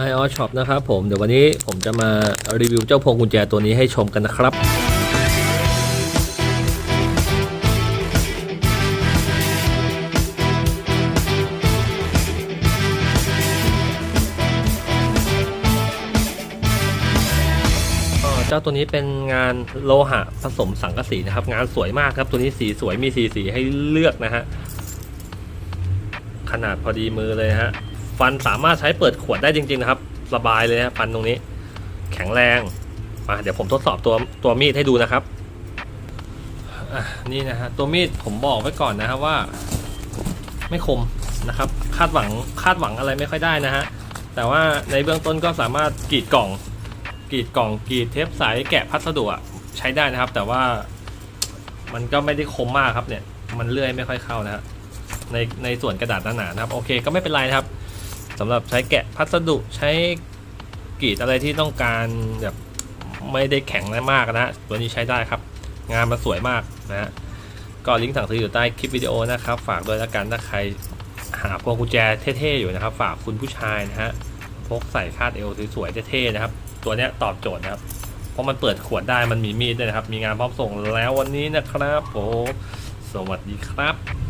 i o Shop นะครับผมเดี๋ยววันนี้ผมจะมารีวิวเจ้าพวงกุญแจตัวนี้ให้ชมกันนะครับ เจ้าตัวนี้เป็นงานโลหะผสมสังกะสีนะครับ งานสวยมากครับตัวนี้สีสวยมีสีสีให้เลือกนะฮะ ขนาดพอดีมือเลยฮะ ฟันสามารถใช้เปิดขวดได้จริง ๆ นะครับ สบายเลยนะฟันตรงนี้ แข็งแรงมาเดี๋ยวผมทดสอบตัวตัวมีดให้ดูนะครับนี่นะฮะตัวมีดผมบอกไว้ก่อนนะครับว่า ไม่คมนะครับ คาดหวังคาดหวังอะไรไม่ค่อยได้นะฮะแต่ว่าในเบื้องต้นก็สามารถกรีดกล่องกรีดกล่องกรีดเทปใสแกะพัสดุใช้ได้นะครับ แต่ว่ามันก็ไม่ได้คมมากครับเนี่ย มันเลื่อยไม่ค่อยเข้านะฮะในในส่วนกระดาษหนาๆนะครับ โอเคก็ไม่เป็นไรนะครับ สำหรับใช้แกะพัสดุใช้กรีดอะไรที่ต้องการแบบไม่ได้แข็งมากนะตัวนี้ใช้ได้ครับ งานมันสวยมากนะฮะก็ลิงก์สั่งซื้ออยู่ใต้คลิปวิดีโอนะครับ ฝากด้วยแล้วกันถ้าใครหาพวงกุญแจเท่ๆอยู่นะครับ ฝากคุณผู้ชายนะฮะพกใส่คาดเอวสวยๆเท่ๆนะครับ ตัวเนี้ยตอบโจทย์นะครับ เพราะมันเปิดขวดได้มันมีมีดด้วยนะครับ มีงานพร้อมส่งแล้ววันนี้นะครับผมสวัสดีครับ